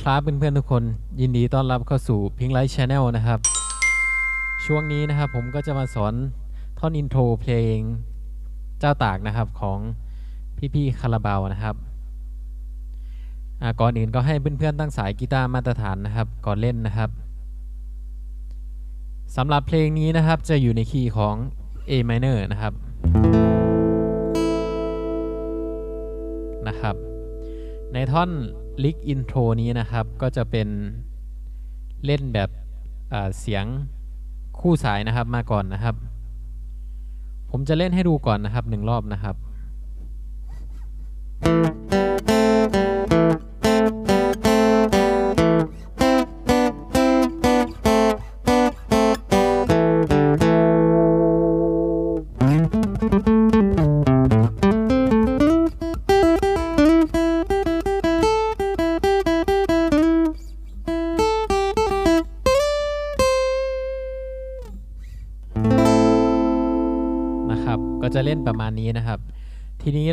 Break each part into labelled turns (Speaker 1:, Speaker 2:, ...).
Speaker 1: สวัสดีครับเพื่อนๆทุกคน ยินดีต้อนรับเข้าสู่พิงไลท์ชาแนลนะครับ ช่วงนี้นะครับผมก็จะมาสอนท่อนอินโทรเพลงเจ้าตากนะครับของพี่ๆคาราบาวนะครับก่อนอื่นก็ให้เพื่อนๆตั้งสายกีตาร์มาตรฐานนะครับ ก่อนเล่นนะครับสำหรับเพลงนี้นะครับจะอยู่ในคีย์ของ A minor นะครับนะครับ ในท่อน ลิกอินโทรนี้นะครับ ก็จะเป็นเล่นแบบเสียงคู่สายนะครับมาก่อนนะครับ ผมจะเล่นให้ดูก่อนนะครับหนึ่งรอบนะครับนะ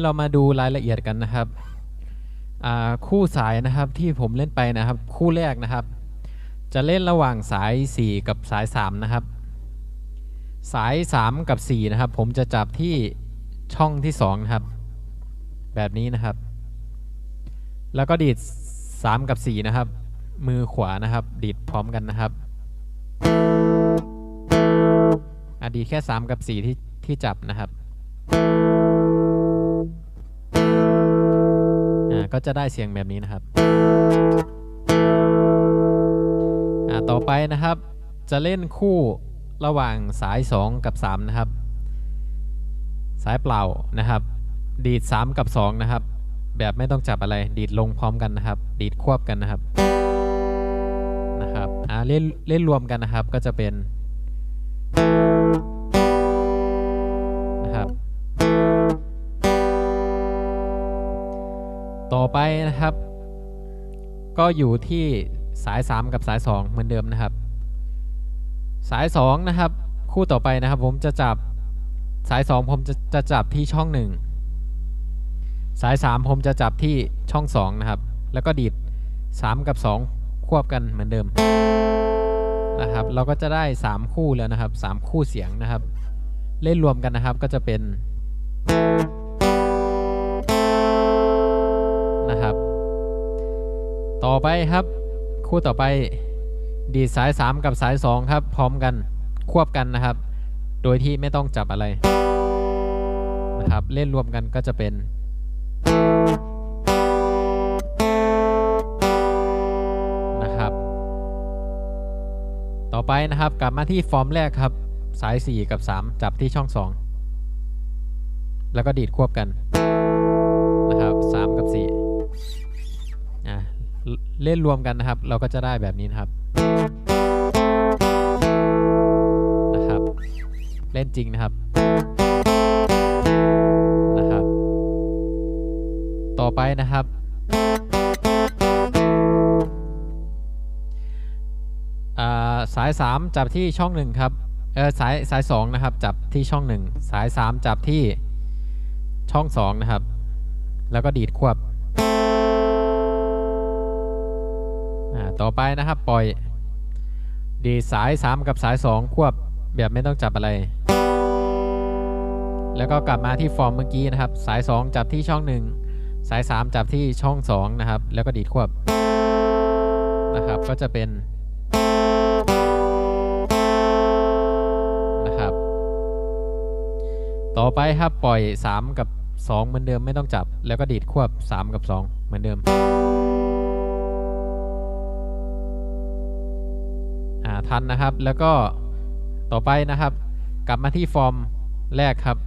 Speaker 1: เรามาดูรายละเอียดกันนะครับคู่สายนะครับที่ผมเล่นไปนะครับ คู่แรกนะครับ จะเล่นระหว่างสาย 4 กับสาย 3 นะครับ สาย 3 กับ 4 นะครับ ผมจะจับที่ช่องที่ 2 นะครับ แบบนี้นะครับ แล้วก็ดีด 3 กับ 4 นะครับ มือขวานะครับ ดีดพร้อมกันนะครับอดีตแค่ 3 กับ 4 ที่ที่จับนะครับ อ่าก็จะได้เสียงแบบนี้นะครับอ่าต่อไปนะครับ จะเล่นคู่ระหว่างสาย 2 กับ 3 นะครับ สายเปล่านะครับ ดีด 3 กับ 2 นะครับ แบบไม่ต้องจับอะไรดีดลงพร้อมกันนะครับ ดีดควบกันนะครับนะครับอ่าเล่นเล่นรวมกันนะครับก็จะเป็น ต่อไปนะครับ ก็อยู่ที่สาย 3 กับสาย 2 เหมือนเดิมนะครับ สาย 2 นะครับ คู่ต่อไปนะครับ ผมจะจับสาย 2 ผมจะจะจับที่ช่อง 1 สาย 3 ผมจะจับที่ช่อง 2 นะครับ แล้วก็ดีด 3 กับ 2 ควบกันเหมือนเดิมนะครับ เราก็จะได้ 3 คู่แล้วนะครับ 3 คู่เสียงนะครับ เล่นรวมกันนะครับก็จะเป็น ต่อไปครับ คู่ต่อไป ดีดสาย 3 กับสาย 2 ครับ พร้อมกันควบกันนะครับ โดยที่ไม่ต้องจับอะไรนะครับ เล่นรวมกันก็จะเป็น นะครับ ต่อไปนะครับกลับมาที่ฟอร์มแรกครับ สาย 4 กับ 3 จับที่ช่อง 2 แล้วก็ดีดควบกัน เล่นรวมกันนะครับ เราก็จะได้แบบนี้นะครับนะครับ เล่นจริงนะครับนะครับ ต่อไปนะครับอ่าสาย 3 จับที่ช่อง 1 ครับเออสายสาย2นะครับ จับที่ช่อง 1 สาย 3 จับที่ช่อง 2 นะครับ แล้วก็ดีดควบ ต่อไปนะครับปล่อย ดีดสาย 3 กับสาย 2 ควบแบบไม่ต้องจับอะไร แล้วก็กลับมาที่ฟอร์มเมื่อกี้นะครับ สาย 2 จับที่ช่อง 1 สาย 3 จับที่ช่อง 2 นะครับ แล้วก็ดีดควบนะครับก็จะเป็นนะครับ ต่อไปครับปล่อย 3 กับ 2 เหมือนเดิมไม่ต้องจับ แล้วก็ดีดควบ 3 กับ 2 เหมือนเดิม ทันนะครับ แล้วก็ต่อไปนะครับ กลับมาที่ฟอร์มแรกครับ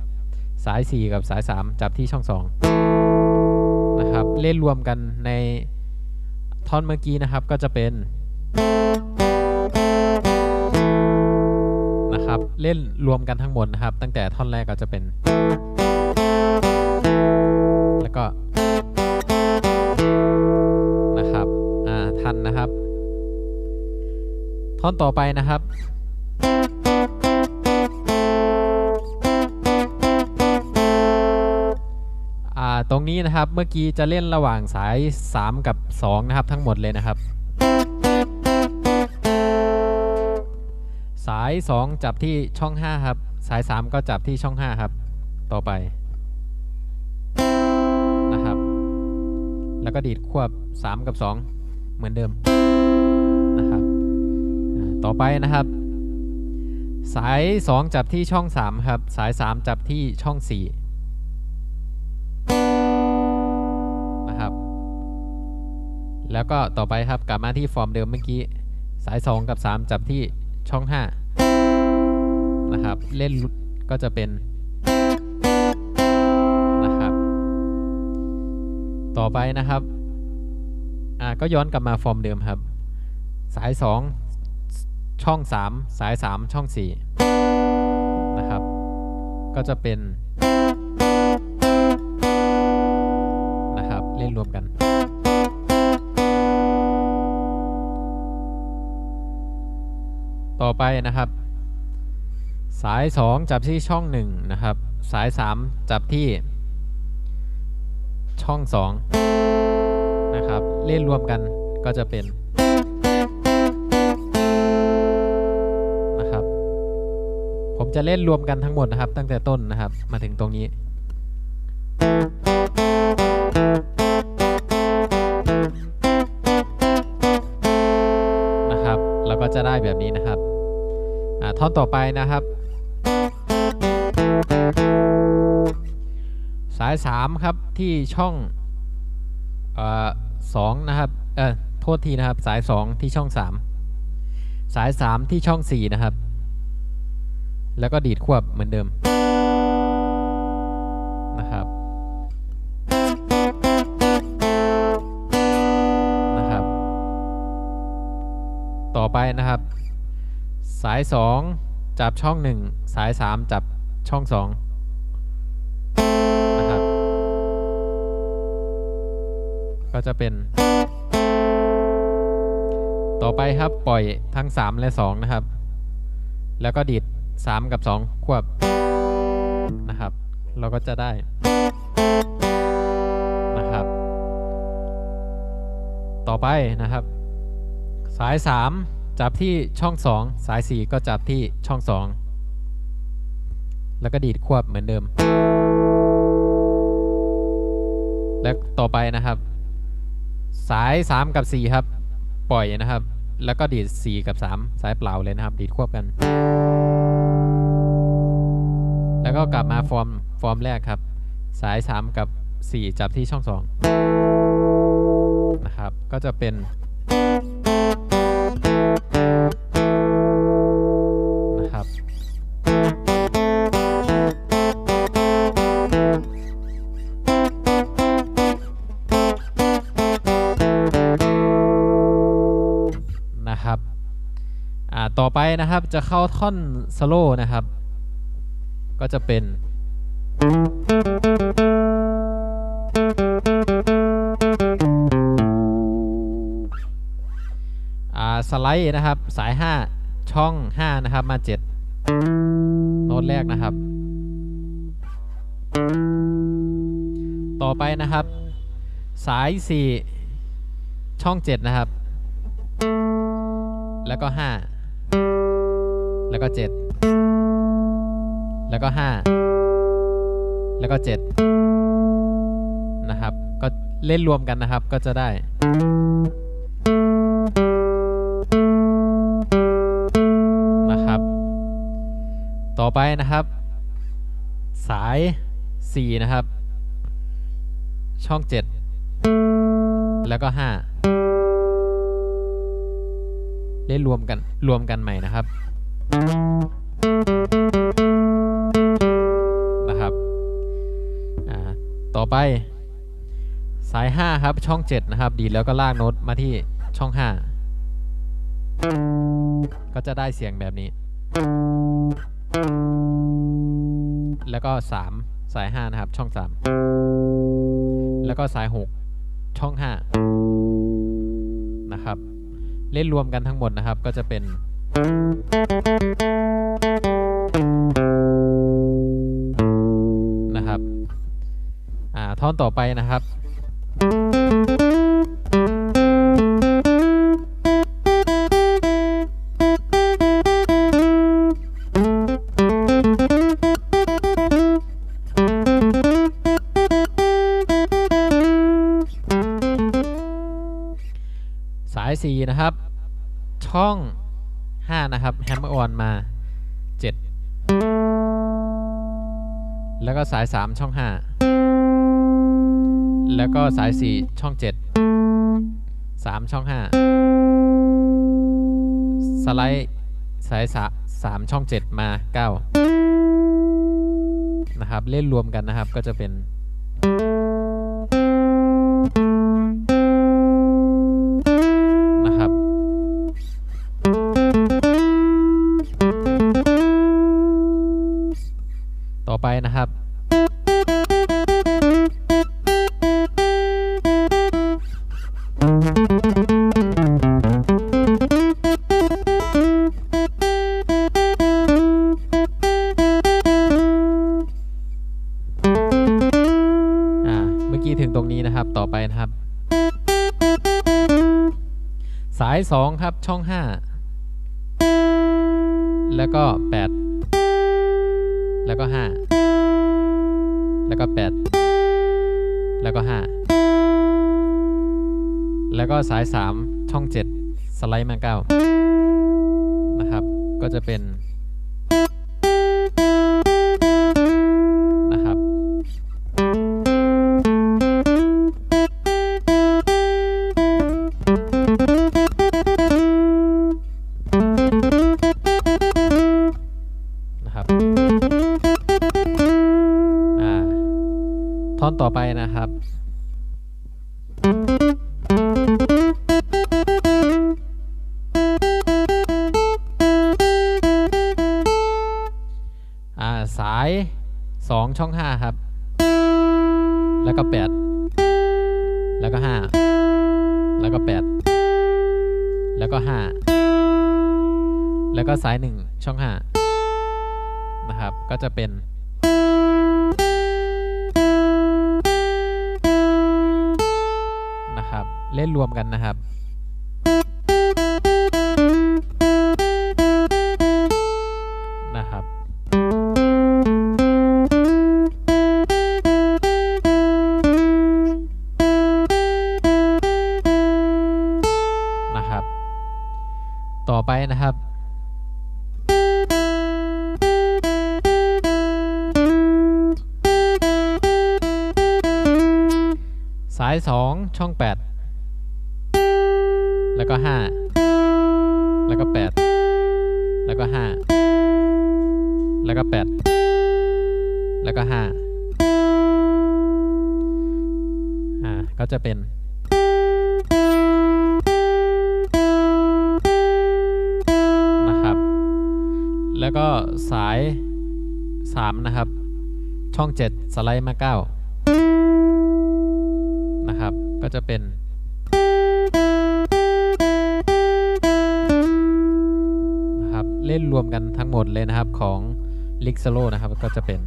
Speaker 1: สาย 4 กับสาย 3 จับที่ช่อง 2 นะครับ เล่นรวมกันในท่อนเมื่อกี้นะครับก็จะเป็นนะครับเล่นรวมกันทั้งหมดนะครับ ตั้งแต่ท่อนแรกก็จะเป็น แล้วก็นะครับอ่าทันนะครับ ท่อนต่อไปนะครับอ่าตรงนี้นะครับเมื่อกี้จะเล่นระหว่างสาย 3 กับ 2 นะครับทั้งหมดเลยนะครับ สาย 2 จับที่ช่อง 5 ครับ สาย 3 ก็จับที่ช่อง 5 ครับ ต่อไปนะครับ แล้วก็ดีดควบ 3 กับ 2 เหมือนเดิม ต่อไปนะครับ สาย 2 จับที่ช่อง 3 ครับ สาย 3 จับที่ช่อง 4 นะครับ แล้วก็ต่อไปครับกลับมาที่ฟอร์มเดิมเมื่อกี้ สาย 2 กับ 3 จับที่ช่อง 5 นะครับ เล่นก็จะเป็นนะครับ ต่อไปนะครับ อ่าก็ย้อนกลับมาฟอร์มเดิมครับ สาย 2 ช่อง 3 สาย 3 ช่อง 4 นะครับ ก็จะเป็น นะครับ เล่นรวมกัน ต่อไปนะครับ สาย 2 จับที่ช่อง 1 นะครับ สาย 3 จับที่ ช่อง 2 นะครับ เล่นรวมกันก็จะเป็น จะเล่นรวมกันทั้งหมดนะครับ ตั้งแต่ต้นนะครับ มาถึงตรงนี้ นะครับ เราก็จะได้แบบนี้นะครับอ่าท่อนต่อไปนะครับ สาย 3 ครับที่ช่องเอ่อสองนะครับเออโทษทีนะครับ สาย 2 ที่ช่อง 3 สาย 3 ที่ช่อง 4 นะครับ แล้วก็ดีดควบเหมือนเดิมนะครับนะครับ ต่อไปนะครับ สาย 2 จับช่อง 1 สาย 3 จับช่อง2นะครับก็จะเป็น ต่อไปครับปล่อยทั้ง 3 และ 2 นะครับ แล้วก็ดีด 3 กับ 2 ควบนะครับ เราก็จะได้นะครับ ต่อไปนะครับ สาย 3 จับที่ช่อง 2 สาย 4 ก็จับที่ช่อง 2 แล้วก็ดีดควบเหมือนเดิม และต่อไปนะครับ สาย 3 กับ 4 ครับ ปล่อยนะครับแล้วก็ดีด 4 กับ 3 สายเปล่าเลยนะครับ ดีดควบกัน แล้วก็กลับมาฟอร์มฟอร์มแรกครับ สาย 3 กับ 4 จับที่ช่อง 2 นะครับ ก็จะเป็นนะครับ นะครับ อ่า ต่อไปนะครับจะเข้าท่อนสโลว์นะครับ ก็จะเป็นอ่าสไลด์นะครับ สาย 5 ช่อง 5 นะครับ มา 7 โน้ตแรกนะครับ ต่อไปนะครับ สาย 4 ช่อง 7 นะครับ แล้วก็ 5 แล้วก็ 7 แล้วก็ 5 แล้วก็ 7 นะครับ ก็เล่นรวมกันนะครับก็จะได้ นะครับ ต่อไปนะครับ สาย 4 นะครับ ช่อง 7 แล้วก็ 5 เล่นรวมกันรวมกันใหม่นะครับ ไป สาย 5 ครับช่อง 7 นะครับ ดีดแล้วก็ลากโน้ตมาที่ช่อง 5 ก็จะได้เสียงแบบนี้ แล้วก็ 3 สาย 5 นะครับ ช่อง 3 แล้วก็สาย 6 ช่อง 5 นะครับ เล่นรวมกันทั้งหมดนะครับก็จะเป็นนะครับ อ่าอ่าท่อนต่อไปนะครับสาย 4 นะครับ ช่อง 5 นะครับ แฮมเมอร์ออนมา 7 แล้วก็สาย 3 ช่อง 5 แล้วก็สาย 4 ช่อง 7 3 ช่อง 5 สไลด์สายสามช่อง 7 มา 9 นะครับ เล่นรวมกันนะครับก็จะเป็นนะครับต่อไปนะครับ 2 ครับช่อง 5 แล้วก็ 8 แล้วก็ 5 แล้วก็ 8 แล้วก็ 5 แล้วก็สาย 3 ช่อง 7 สไลด์มา 9 นะครับ ก็จะเป็น นะครับอ่าท่อนต่อไปนะครับ อ่าสาย 2 ช่อง 5 ครับ แล้วก็สาย 1 ช่อง 5 นะครับ ก็จะเป็น นะครับ เล่นรวมกันนะครับาย 2 ช่อง 8 แล้วก็ 5 แล้วก็ 8 แล้วก็ 5 แล้วก็ 8 แล้วก็ 5 อ่า ก็จะเป็นนะครับ แล้วก็สาย 3 นะครับ ช่อง 7 สไลด์มา 9 จะเป็น นะครับ เล่นรวมกันทั้งหมดเลยนะครับของลิกโซโลนะครับก็จะเป็น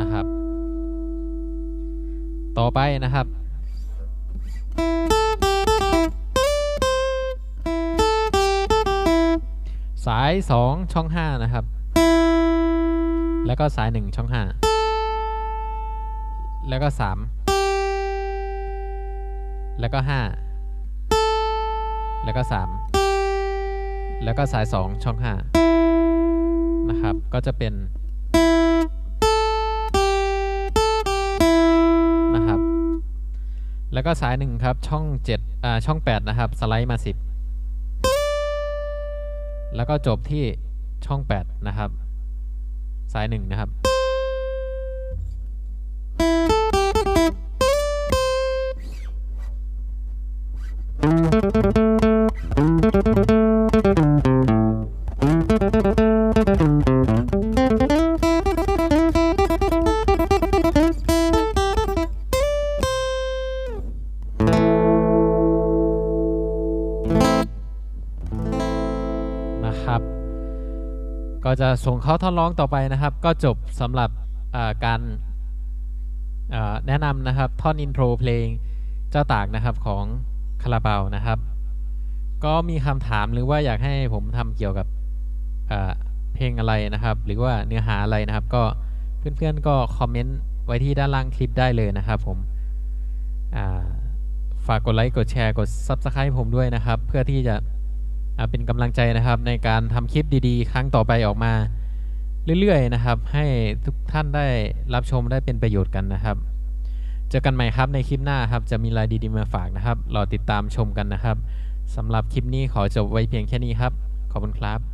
Speaker 1: นะครับ ต่อไปนะครับาย2ช่อง 5 นะครับ แล้วก็สาย 1 ช่อง 5 แล้วก็ 3 แล้วก็ 5 แล้วก็ 3 แล้วก็สาย 2 ช่อง 5 นะครับ ก็จะเป็นนะครับ แล้วก็สาย 1 ครับ ช่อง7อ่าช่อง 8 นะครับ สไลด์มา 10 แล้วก็จบที่ช่อง 8 นะครับ สาย 1 นะครับ ก็จะส่งเขาท่อนร้องต่อไปนะครับ ก็จบสำหรับการแนะนำนะครับท่อนอินโทรเพลงเจ้าตากนะครับของคาราบาวนะครับ ก็มีคำถามหรือว่าอยากให้ผมทำเกี่ยวกับเพลงอะไรนะครับ หรือว่าเนื้อหาอะไรนะครับ ก็เพื่อนๆก็คอมเมนต์ไว้ที่ด้านล่างคลิปได้เลยนะครับผมฝากกดไลค์กดแชร์กด Subscribe ผมด้วยนะครับ เพื่อที่จะ เป็นกำลังใจนะครับในการทำคลิปดีๆ ครั้งต่อไปออกมา เรื่อยๆนะครับ ให้ทุกท่านได้รับชมได้เป็นประโยชน์กันนะครับ เจอกันใหม่ครับในคลิปหน้าครับจะมีรายดีๆมาฝากนะครับรอติดตามชมกันนะครับสำหรับคลิปนี้ขอจบไว้เพียงแค่นี้ครับ ขอบคุณครับ